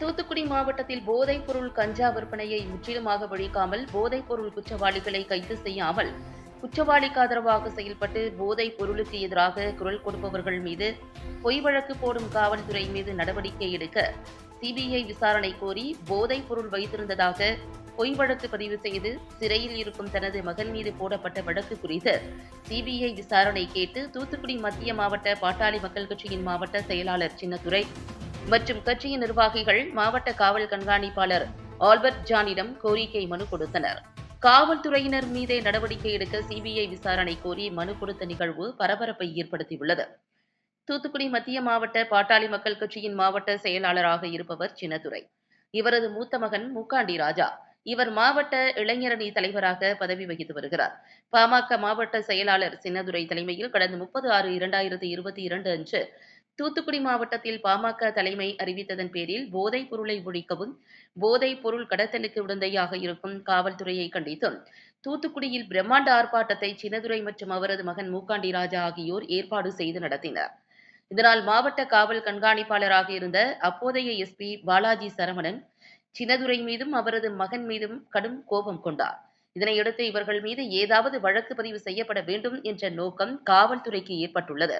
தூத்துக்குடி மாவட்டத்தில் போதைப் பொருள் கஞ்சா விற்பனையை முற்றிலுமாக ஒழிக்காமல் போதைப் பொருள் குற்றவாளிகளை கைது செய்யாமல் குற்றவாளிக்கு ஆதரவாக செயல்பட்டு போதைப் பொருளுக்கு எதிராக குரல் கொடுப்பவர்கள் மீது பொய் வழக்கு போடும் காவல்துறை மீது நடவடிக்கை எடுக்க சிபிஐ விசாரணை கோரி போதைப் பொருள் வைத்திருந்ததாக பொய் வழக்கு பதிவு செய்து சிறையில் இருக்கும் தனது மகன் மீது போடப்பட்ட வழக்கு குறித்து சிபிஐ விசாரணை கேட்டு தூத்துக்குடி மத்திய மாவட்ட பாட்டாளி மக்கள் கட்சியின் மாவட்ட செயலாளர் சின்னதுரை மற்றும் கட்சியின் நிர்வாகிகள் மாவட்ட காவல் கண்காணிப்பாளர் ஆல்பர்ட் ஜானிடம் கோரிக்கை மனு கொடுத்தனர். காவல்துறையினர் மீதே நடவடிக்கை எடுக்க சிபிஐ விசாரணை கோரி மனு கொடுத்த நிகழ்வு பரபரப்பை ஏற்படுத்தியுள்ளது. தூத்துக்குடி மத்திய மாவட்ட பாட்டாளி மக்கள் கட்சியின் மாவட்ட செயலாளராக இருப்பவர் சின்னதுரை இவரது மூத்த மகன் முக்காண்டி ராஜா. இவர் மாவட்ட இளைஞரணி தலைவராக பதவி வகித்து வருகிறார். பாமக மாவட்ட செயலாளர் சின்னதுரை தலைமையில் கடந்த முப்பது ஆறு இரண்டாயிரத்தி இருபத்தி இரண்டு அன்று தூத்துக்குடி மாவட்டத்தில் பாமக தலைமை அறிவித்ததன் பேரில் போதைப் பொருளை ஒழிக்கவும் போதைப் பொருள் கடத்தலுக்கு உடந்தையாக இருக்கும் காவல்துறையை கண்டித்தும். தூத்துக்குடியில் பிரம்மாண்ட ஆர்ப்பாட்டத்தை சின்னதுரை மற்றும் அவரது மகன் மூக்காண்டி ராஜா ஆகியோர் ஏற்பாடு செய்து நடத்தினர். இதனால் மாவட்ட காவல் கண்காணிப்பாளராக இருந்த அப்போதைய எஸ்பி பாலாஜி சரவணன் சின்னதுரை மீதும் அவரது மகன் மீதும் கடும் கோபம் கொண்டார். இதனையடுத்து இவர்கள் மீது ஏதாவது வழக்கு பதிவு செய்யப்பட வேண்டும் என்ற நோக்கம் காவல்துறைக்கு ஏற்பட்டுள்ளது.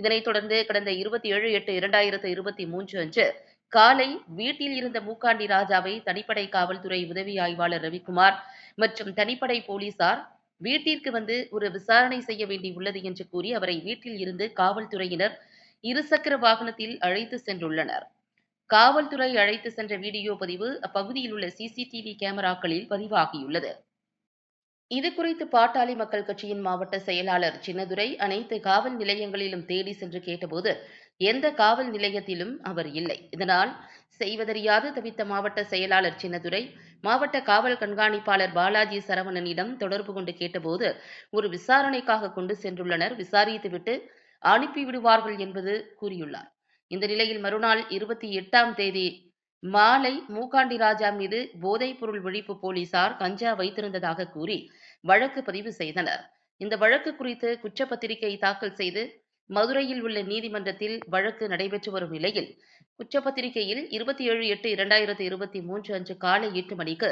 இதனைத் தொடர்ந்து கடந்த இருபத்தி ஏழு எட்டு இரண்டாயிரத்து இருபத்தி மூன்று அன்று காலை வீட்டில் இருந்த மூக்காண்டி ராஜாவை தனிப்படை காவல்துறை உதவி ஆய்வாளர் ரவிக்குமார் மற்றும் தனிப்படை போலீசார் வீட்டிற்கு வந்து ஒரு விசாரணை செய்ய வேண்டியுள்ளது என்று கூறி அவரை வீட்டில் இருந்து காவல்துறையினர் இருசக்கர வாகனத்தில் அழைத்து சென்றுள்ளனர். காவல்துறை அழைத்து சென்ற வீடியோ பதிவு அப்பகுதியில் உள்ள சிசிடிவி கேமராக்களில் பதிவாகியுள்ளது. இது குறித்து பாட்டாளி மக்கள் கட்சியின் மாவட்ட செயலாளர் சின்னதுரை அனைத்து காவல் நிலையங்களிலும் தேடி சென்று கேட்டபோது எந்த காவல் நிலையத்திலும் அவர் இல்லை. இதனால் செய்வதறியாது தவித்த மாவட்ட செயலாளர் சின்னதுரை மாவட்ட காவல் கண்காணிப்பாளர் பாலாஜி சரவணனிடம் தொடர்பு கொண்டு கேட்டபோது ஒரு விசாரணைக்காக கொண்டு சென்றுள்ளனர். விசாரித்துவிட்டு அனுப்பிவிடுவார்கள் என்பது கூறியுள்ளார். இந்த நிலையில் மறுநாள் இருபத்தி எட்டாம் தேதி மாலை மூக்காண்டி ராஜா மீது போதைப் பொருள் ஒழிப்பு போலீசார் கஞ்சா வைத்திருந்ததாக கூறி வழக்கு பதிவு செய்தனர். இந்த வழக்கு குறித்து குற்றப்பத்திரிகை தாக்கல் செய்து மதுரையில் உள்ள நீதிமன்றத்தில் வழக்கு நடைபெற்று வரும் நிலையில் குற்றப்பத்திரிகையில் இருபத்தி ஏழு எட்டு இரண்டாயிரத்தி இருபத்தி மூன்று அன்று காலை எட்டு மணிக்கு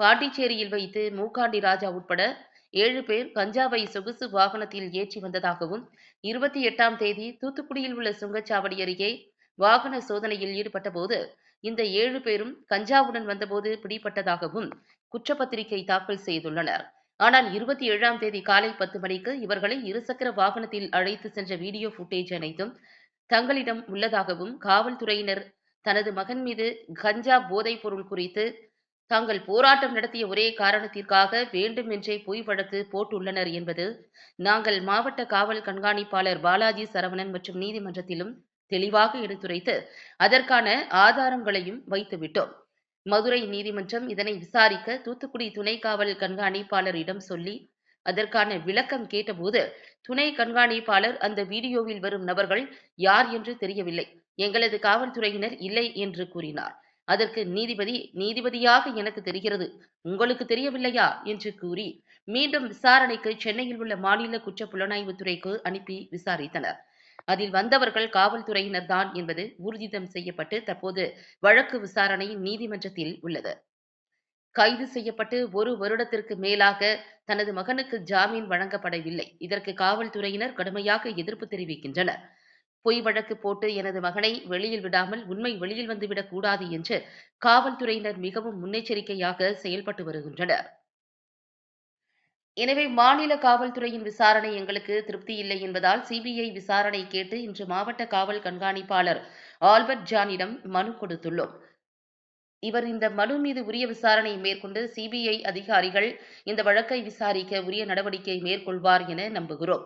பாண்டிச்சேரியில் வைத்து மூக்காண்டி ராஜா உட்பட ஏழு பேர் கஞ்சாவை சொகுசு வாகனத்தில் ஏற்றி வந்ததாகவும் இருபத்தி எட்டாம் தேதி தூத்துக்குடியில் உள்ள சுங்கச்சாவடி அருகே வாகன சோதனையில் ஈடுபட்ட போது இந்த ஏழு பேரும் கஞ்சாவுடன் வந்தபோது பிடிபட்டதாகவும் குற்றப்பத்திரிகை தாக்கல் செய்துள்ளனர். ஆனால் இருபத்தி ஏழாம் தேதி காலை பத்து மணிக்கு இவர்களை இருசக்கர வாகனத்தில் அழைத்து சென்ற வீடியோ ஃபுட்டேஜ் அனைத்தும் தங்களிடம் உள்ளதாகவும் காவல்துறையினர் தனது மகன் மீது கஞ்சா போதைப் பொருள் குறித்து தாங்கள் போராட்டம் நடத்திய ஒரே காரணத்திற்காக வேண்டுமென்றே பொய் வழக்கு போட்டுள்ளனர் என்பது நாங்கள் மாவட்ட காவல் கண்காணிப்பாளர் பாலாஜி சரவணன் மற்றும் நீதிமன்றத்திலும் தெளிவாக எடுத்துரைத்து அதற்கான ஆதாரங்களையும் வைத்துவிட்டோம். மதுரை நீதிமன்றம் இதனை விசாரிக்க தூத்துக்குடி துணை காவல் கண்காணிப்பாளரிடம் சொல்லி அதற்கான விளக்கம் கேட்டபோது துணை கண்காணிப்பாளர் அந்த வீடியோவில் வரும் நபர்கள் யார் என்று தெரியவில்லை. எங்களது காவல்துறையினர் இல்லை என்று கூறினார். அதற்கு நீதிபதி நீதிபதியாக எனக்கு தெரிகிறது. உங்களுக்கு தெரியவில்லையா? என்று கூறி மீண்டும் விசாரணைக்கு சென்னையில் உள்ள மாநில குற்ற புலனாய்வுத்துறைக்கு அனுப்பி விசாரித்தனர். அதில் வந்தவர்கள் காவல்துறையினர் தான் என்பது ஊர்ஜிதம் செய்யப்பட்டு தற்போது வழக்கு விசாரணை நீதிமன்றத்தில் உள்ளது. கைது செய்யப்பட்டு ஒரு வருடத்திற்கு மேலாக தனது மகனுக்கு ஜாமீன் வழங்கப்படவில்லை. இதற்கு காவல்துறையினர் கடுமையாக எதிர்ப்பு தெரிவிக்கின்றனர். பொய் வழக்கு போட்டு எனது மகனை வெளியில் விடாமல் உண்மை வெளியில் வந்துவிடக் கூடாது என்று காவல்துறையினர் மிகவும் முன்னெச்சரிக்கையாக செயல்பட்டு வருகின்றனர். எனவே மாநில காவல்துறையின் விசாரணை எங்களுக்கு திருப்தி இல்லை என்பதால் சிபிஐ விசாரணை கேட்டு இன்று மாவட்ட காவல் கண்காணிப்பாளர் ஆல்பர்ட் ஜானிடம் மனு கொடுத்துள்ளோம். இவர் இந்த மனு மீது உரிய விசாரணை மேற்கொண்டு சிபிஐ அதிகாரிகள் இந்த வழக்கை விசாரிக்க உரிய நடவடிக்கை மேற்கொள்வார் என நம்புகிறோம்.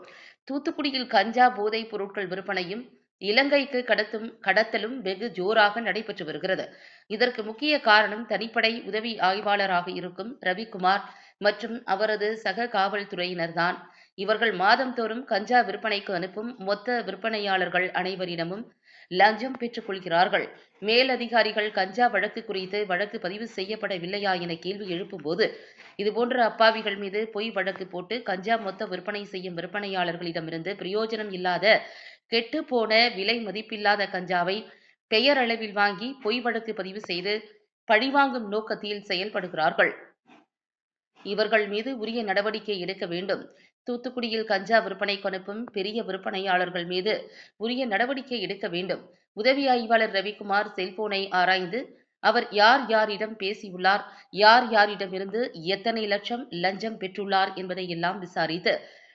தூத்துக்குடியில் கஞ்சா போதைப் பொருட்கள் விற்பனையும் இலங்கைக்கு கடத்தும் கடத்தலும் வெகு ஜோராக நடைபெற்று வருகிறது. இதற்கு முக்கிய காரணம் தனிப்படை உதவி ஆய்வாளராக இருக்கும் ரவிக்குமார். மற்றும் அவரது சக காவல்துறையினர்தான். இவர்கள் மாதந்தோறும் கஞ்சா விற்பனைக்கு அனுப்பும் மொத்த விற்பனையாளர்கள் அனைவரிடமும் லஞ்சம் பெற்றுக் கொள்கிறார்கள் மேலதிகாரிகள் கஞ்சா வழக்கு குறித்து வழக்கு பதிவு செய்யப்படவில்லையா என கேள்வி எழுப்பும்போது இதுபோன்ற அப்பாவிகள் மீது பொய் வழக்கு போட்டு கஞ்சா மொத்த விற்பனை செய்யும் விற்பனையாளர்களிடமிருந்து பிரயோஜனம் இல்லாத கெட்டுப்போன விலை மதிப்பில்லாத கஞ்சாவை பெயரளவில் வாங்கி பொய் வழக்கு பதிவு செய்து பழிவாங்கும் நோக்கத்தில் செயல்படுகிறார்கள். இவர்கள் மீது உரிய நடவடிக்கை எடுக்க வேண்டும். தூத்துக்குடியில் கஞ்சா விற்பனைக்கு அனுப்பும் பெரிய விற்பனையாளர்கள் மீது உரிய நடவடிக்கை எடுக்க வேண்டும். உதவி ஆய்வாளர் ரவிக்குமார் செல்போனை ஆராய்ந்து அவர் யார் யாரிடம் பேசியுள்ளார் யார் யாரிடமிருந்து எத்தனை லட்சம் லஞ்சம் பெற்றுள்ளார் என்பதை எல்லாம் விசாரித்து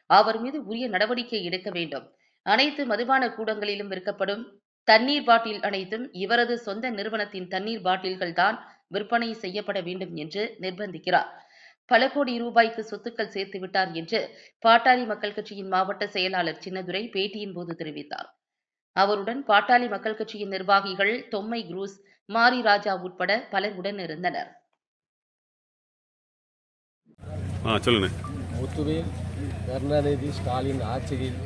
அவர் மீது உரிய நடவடிக்கை எடுக்க வேண்டும். அனைத்து மதுபான கூடங்களிலும் விற்கப்படும் தண்ணீர் பாட்டில் அனைத்தும் இவரது சொந்த நிறுவனத்தின் தண்ணீர் பாட்டில்கள் தான் விற்பனை செய்யப்பட வேண்டும் என்று நிர்பந்திக்கிறார். பல கோடி ரூபாய்க்கு சொத்துக்கள் சேர்த்து விட்டார் என்று பாட்டாளி மக்கள் கட்சியின் மாவட்ட செயலாளர் சின்னதுரை பேட்டியின் போது தெரிவித்தார். அவருடன் பாட்டாளி மக்கள் கட்சியின் நிர்வாகிகள் தொம்மை குரூஸ் மாரி ராஜா உட்பட பலர் உடன் இருந்தனர் முத்துவேல் கருணாநிதி ஸ்டாலின் ஆட்சியில்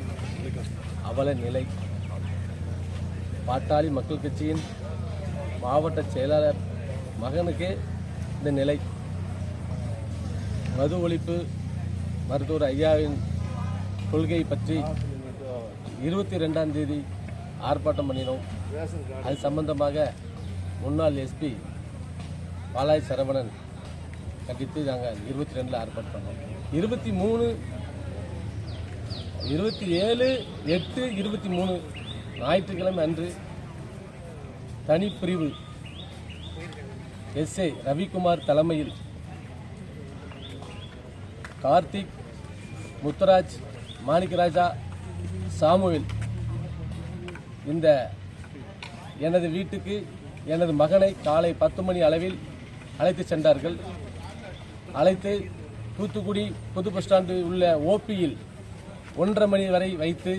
அவல நிலை. பாட்டாளி மக்கள் கட்சியின் மாவட்ட செயலாளர் மகனுக்கே இந்த நிலை. மது ஒழிப்பு மருத்துவர் ஐயாவின் கொள்கை பற்றி இருபத்தி ரெண்டாம் தேதி ஆர்ப்பாட்டம் பண்ணினோம். அது சம்பந்தமாக முன்னாள் எஸ்பி பாலாஜி சரவணன் கண்டித்து நாங்கள் இருபத்தி ரெண்டில் ஆர்ப்பாட்டம் பண்ணோம். இருபத்தி மூணு இருபத்தி ஏழு எட்டு இருபத்தி மூணு ஞாயிற்றுக்கிழமை அன்று தனிப்பிரிவு எஸ்ஏ ரவிக்குமார் தலைமையில் கார்த்திக் முத்துராஜ் மாணிக்கராஜா சாமுவேல். இந்த எனது வீட்டுக்கு எனது மகனை காலை பத்து மணி அளவில் அழைத்து சென்றார்கள். அழைத்து தூத்துக்குடி புது பஸ் ஸ்டாண்டு உள்ள ஓபியில் ஒன்றரை மணி வரை வைத்து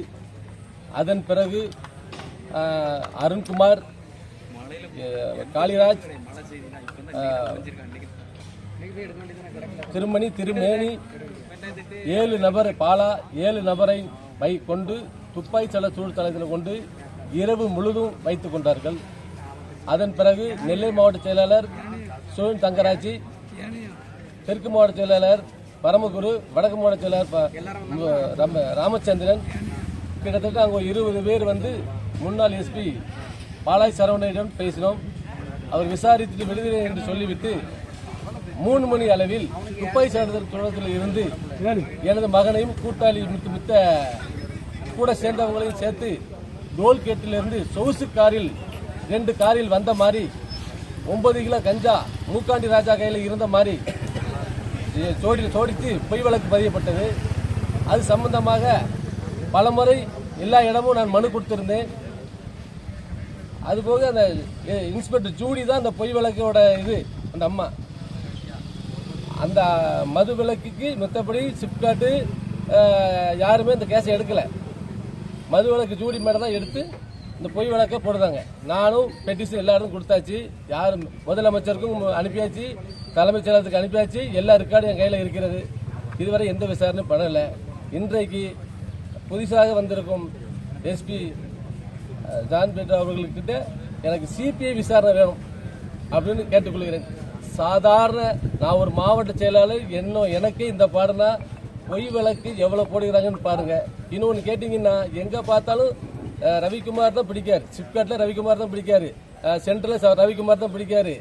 அதன் பிறகு அருண்குமார் காளிராஜ் திருமணி திருமேனி ஏழு நபர் பாலா ஏழு நபரை வை கொண்டு துப்பாக்கி சல சூழ்த்தளத்தில் கொண்டு இரவு முழுதும் வைத்துக் கொண்டார்கள். அதன் பிறகு நெல்லை மாவட்ட செயலாளர் சோழன் தங்கராஜி தெற்கு மாவட்ட செயலாளர் பரமகுரு வடக்கு மாவட்ட செயலாளர் ராமச்சந்திரன் கிட்டத்தட்ட அங்கே ஒரு இருபது பேர் வந்து முன்னாள் எஸ்பி பாலாய் சரவணனிடம் பேசினோம். அவர் விசாரித்துட்டு விடுதலை என்று சொல்லிவிட்டு மூணு மணி அளவில் துப்பாக்கி சாடுதல் தொடர்பில் இருந்து எனது மகனையும் கூட்டாளி மித்த மித்த கூட சேர்ந்தவங்களையும் சேர்த்து டோல்கேட்டிலிருந்து சொகுசு காரில் ரெண்டு காரில் வந்த மாதிரி ஒன்பது கிலோ கஞ்சா மூக்காண்டி ராஜா கையில் இருந்த மாதிரி சோடி சோடித்து பொய் வழக்கு பதியப்பட்டது. அது சம்பந்தமாக பலமுறை எல்லா இடமும் நான் மனு கொடுத்திருந்தேன். அதுபோக அந்த இன்ஸ்பெக்டர் ஜூடி தான் அந்த பொய் வழக்கோட இது அந்த அம்மா. அந்த மது விலக்குக்கு மற்றபடி சிப்காட்டு யாருமே இந்த கேஸை எடுக்கலை. மது விலக்கு ஜூடி மேடம் தான் எடுத்து இந்த பொய் வழக்கை போடுறாங்க. நானும் பெட்டிஷன் எல்லா இடமும் கொடுத்தாச்சு. யாரும் முதலமைச்சருக்கும் அனுப்பியாச்சு தலைமைச் செயலகத்துக்கு அனுப்பியாச்சு. எல்லா ரெக்கார்டும் என் கையில் இருக்கிறது. இதுவரை எந்த விசாரணையும் பண்ணலை. இன்றைக்கு புதுசாக வந்திருக்கும் எஸ்பி ஜான் பேட்டா அவர்கள்கிட்ட எனக்கு சிபிஐ விசாரணை வேணும் அப்படின்னு கேட்டுக்கொள்கிறேன். சாதாரண நான் ஒரு மாவட்ட செயலாளர் என்ன எனக்கே இந்த பாடனா பொய் விளக்கு எவ்வளோ போடுகிறாங்கன்னு பாருங்க. இன்னொன்று கேட்டிங்கன்னா எங்கே பார்த்தாலும் ரவிக்குமார் தான் பிடிக்காரு. சிப்காட்டில் ரவிக்குமார் தான் பிடிக்காரு. அஹ், ச- ரவிக்குமார் தான் பிடிக்காரு.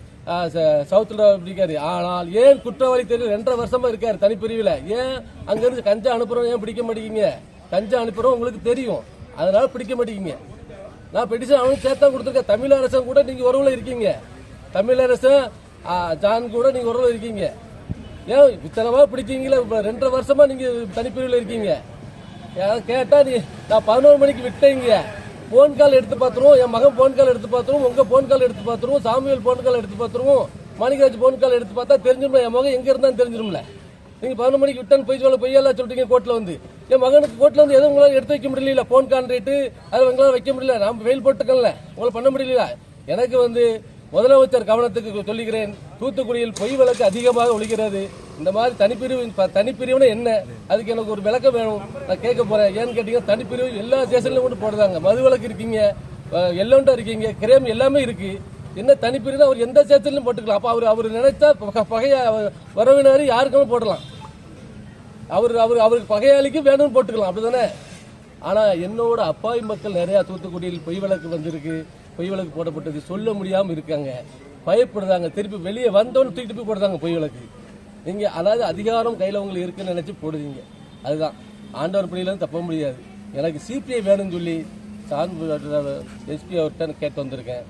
சவுத்தில் ச- பிடிக்காரு. ஆனால் ஏன் குற்றவாளி தெரியும் ரெண்டரை வருஷமா இருக்காரு தனிப்பிரிவில்? ஏன் அங்கேருந்து கஞ்சா அனுப்புகிறோம் ஏன் பிடிக்க மாட்டேங்கிங்க கஞ்சா அனுப்புகிறோம் உங்களுக்கு தெரியும். அதனால பிடிக்க மாட்டேங்கிங்க நான் பெட்டிஷன் அவனுக்கு சேர்த்தா கொடுத்துருக்கேன். தமிழரசன் கூட நீங்கள் உறவுல இருக்கீங்க. தமிழரசன் ஜான் கூட நீங்க உறவுல இருக்கீங்க. ஏன் இத்தனமா பிடிச்சீங்களா இப்ப ரெண்டரை வருஷமா நீங்க தனிப்பிரிவில் இருக்கீங்க. யாராவது கேட்டா நீ நான் பதினோரு மணிக்கு விட்டீங்க. போன் கால் எடுத்து பார்த்துருவோம். என் மகன் போன் கால் எடுத்து பார்த்துருவோம். உங்க போன் கால் எடுத்து பார்த்துருவோம். சாமியல் போன் கால் எடுத்து பார்த்துருவோம். மாணிக்கராஜ் போன் கால் எடுத்து பார்த்தா தெரிஞ்சிடும் என் மகன் எங்க இருந்தாலும் தெரிஞ்சிடும்ல நீங்க பதினொரு மணிக்கு விட்டன் பொய் சொல்ல பொய்யெல்லாம் சொல்லிட்டீங்க கோர்ட்ல வந்து. என் மகனுக்கு கோர்ட்ல வந்து எதுவும் உங்களால் எடுத்து வைக்க முடியல போன் கான்ட்ரேட்டு அதை உங்களால் வைக்க முடியல. நான் வெயில் போட்டுக்கல உங்களை பண்ண முடியல எனக்கு வந்து முதலமைச்சர் கவனத்துக்கு சொல்லுகிறேன் தூத்துக்குடியில் பொய் வழக்கு அதிகமாக ஒழிக்கிறது இந்த மாதிரி தனிப்பிரிவு ப- தனிப்பிரிவுனா என்ன? அதுக்கு எனக்கு ஒரு விளக்கம் வேணும். நான் கேட்க போறேன். ஏன்னு கேட்டீங்கன்னா தனிப்பிரிவு எல்லா ஸ்டேஷன்லயும் கூட போடுறாங்க. மது வழக்கு இருக்கீங்க எல்லோண்டா இருக்கீங்க கிரேம் எல்லாமே இருக்கு. என்ன தனிப்பிரிவு அவர் எந்த ஸ்டேஷன்லயும் போட்டுக்கலாம். அப்ப அவர் அவர் நினைச்சா பக- பகைய உறவினர் யாருக்குமே போடலாம். அவர் அவர் அவருக்கு பகையாளிக்கு வேணும்னு போட்டுக்கலாம். அப்படிதானே ஆனா என்னோட அப்பாவி மக்கள் நிறைய தூத்துக்குடியில் பொய் வழக்கு வந்திருக்கு. பொய் வழக்கு போடப்பட்டது. சொல்ல முடியாமல் இருக்காங்க. பயப்படுறாங்க. திருப்பி வெளியே வந்தோன்னு தூக்கிட்டு போய் போடுறாங்க பொய் வழக்கு நீங்கள் அதாவது அதிகாரம் கையில் உங்களுக்கு இருக்குன்னு நினச்சி போடுவீங்க அதுதான். ஆண்டவர் பிள்ளைகளும் தப்ப முடியாது. எனக்கு சிபிஐ வேணும்னு சொல்லி சார்ந்து எஸ்பி அவர்கிட்ட கேட்டு வந்திருக்கேன்.